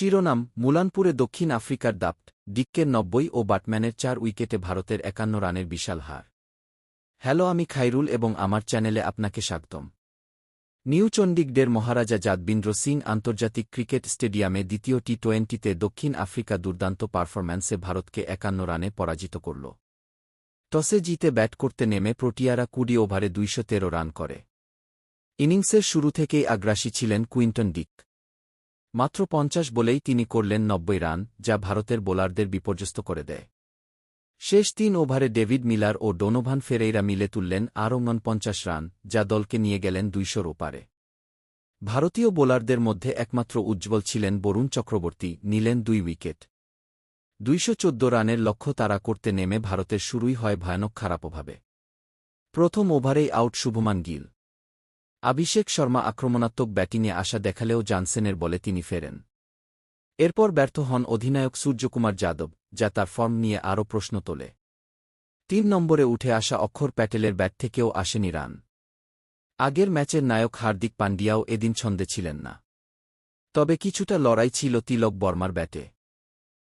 শিরোনাম মুলানপুরে দক্ষিণ আফ্রিকার দাপ্ট ডিক্কের নব্বই ও বাটম্যানের চার উইকেটে ভারতের একান্ন রানের বিশাল হার। হ্যালো, আমি খাইরুল এবং আমার চ্যানেলে আপনাকে স্বাগতম। নিউ চণ্ডীগড়ের মহারাজা যাদবিন্দ্র সিং আন্তর্জাতিক ক্রিকেট স্টেডিয়ামে দ্বিতীয় টি টোয়েন্টিতে দক্ষিণ আফ্রিকা দুর্দান্ত পারফরম্যান্সে ভারতকে একান্ন রানে পরাজিত করল। টসে জিতে ব্যাট করতে নেমে প্রোটিয়ারা কুড়ি ওভারে দুইশ তেরো রান করে। ইনিংসের শুরু থেকেই আগ্রাসী ছিলেন কুইন্টন ডিক মাত্র পঞ্চাশ বলেই তিনি করলেন নব্বই রান, যা ভারতের বোলারদের বিপর্যস্ত করে দেয়। শেষ তিন ওভারে ডেভিড মিলার ও ডোনোভান ফেরেইরা মিলে তুললেন আরও পঞ্চাশ রান, যা দলকে নিয়ে গেলেন দুইশোর ওপারে। ভারতীয় বোলারদের মধ্যে একমাত্র উজ্জ্বল ছিলেন বরুণ চক্রবর্তী, নিলেন দুই উইকেট। দুইশো চোদ্দ রানের লক্ষ্য তারা করতে নেমে ভারতের শুরুই হয় ভয়ানক খারাপভাবে প্রথম ওভারেই আউট শুভমান গিল। অভিষেক শর্মা আক্রমণাত্মক ব্যাটিংয়ে আশা দেখালেও জানসেনের বলে তিনি ফেরেন। এরপর ব্যর্থ হন অধিনায়ক সূর্যকুমার যাদব, যা তার ফর্ম নিয়ে আরও প্রশ্ন তোলে। তিন নম্বরে উঠে আসা অক্ষর প্যাটেলের ব্যাট থেকেও আসেনি রান। আগের ম্যাচের নায়ক হার্দিক পান্ডিয়াও এদিন ছন্দে ছিলেন না। তবে কিছুটা লড়াই ছিল তিলক বর্মার ব্যাটে।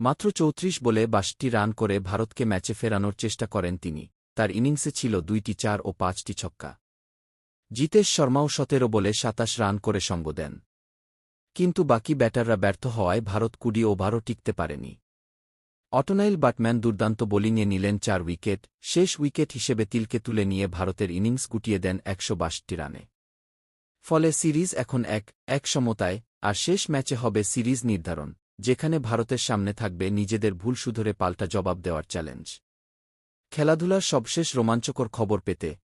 মাত্র চৌত্রিশ বলে বাষট্টি রান করে ভারতকে ম্যাচে ফেরানোর চেষ্টা করেন তিনি। তার ইনিংসে ছিল দুইটি চার ও পাঁচটি ছক্কা। জিতেশ শর্মাও সতেরো বলে সাতাশ রান করে সঙ্গ দেন। কিন্তু বাকি ব্যাটাররা ব্যর্থ হওয়ায় ভারত কুড়ি ওভারও টিকতে পারেনি। অটনাইল বাটম্যান দুর্দান্ত বোলিংয়ে নিলেন চার উইকেট, শেষ উইকেট হিসেবে তিলকে তুলে নিয়ে ভারতের ইনিংস গুটিয়ে দেন একশো রানে। ফলে সিরিজ এখন এক এক সমতায়, আর শেষ ম্যাচে হবে সিরিজ নির্ধারণ, যেখানে ভারতের সামনে থাকবে নিজেদের ভুল শুধরে পাল্টা জবাব দেওয়ার চ্যালেঞ্জ। খেলাধুলার সবশেষ রোমাঞ্চকর খবর পেতে